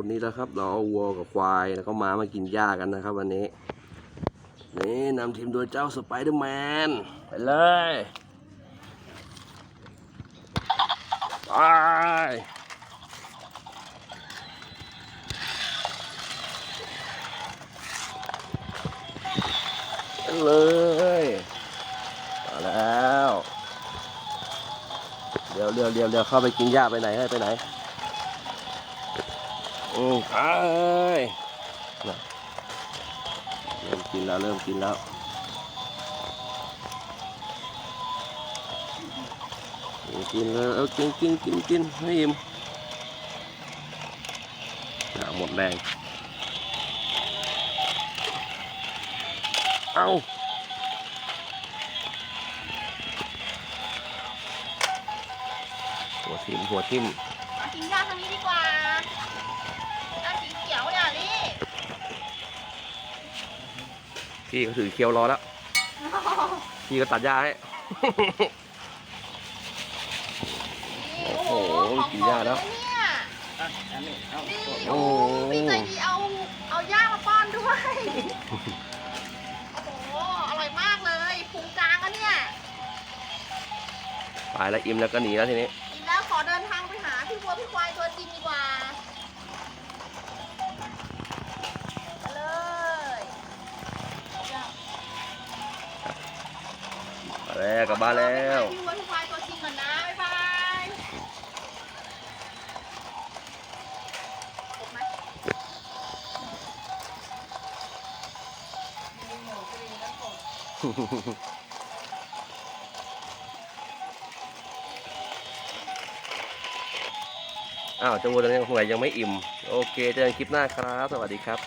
วันนี้แล้วครับเราเอาวัวกับควายแล้วก็ม้ามากินหญ้ากันนะครับ วันนี้นี่นำทีมโดยเจ้าสไปเดอร์แมนไปเลยไปไปเลยมาแล้ว เดี๋ยวเดี๋ยวเดี๋ยวเดี๋ยวเข้าไปกินหญ้าไปไหนให้ไปไหน อืมไปน่ะเริ่มกินแล้วเริ่มกินแล้วกินเลยเอากินกินกินกินให้อิ่มอะหมดแรงเอาหัวทิมหัวทิมมากินหญ้าทางนี้ดีกว่า พี่ก็ถือเคียวรอแล้ว พี่ก็ตัดหญ้าให้นี่โอ้โหของกินหญ้าแล้วโปรดเยเนี่ยอะอันนี้เอานี่โอ้โอ้โหโห พี่ใจดีเอาเอาหญ้ามาป้อนด้วย โอ้โห อร่อยมากเลยพุงกลางอะเนี่ยไปแล้วอิ่มแล้วก็หนีแล้วทีนี้ กินแล้วขอเดินทางไปหาพี่วัวพี่ควาย แล้วกลับบ้านแล้วพี่วัวพี่ควายตัวจริงก่อนนะบ๊ายบายครบไหมอ้าวเจังวัวตัวนี้หัวยังไม่อิ่ม โอเค เจอกันคลิปหน้าครับ สวัสดีครับ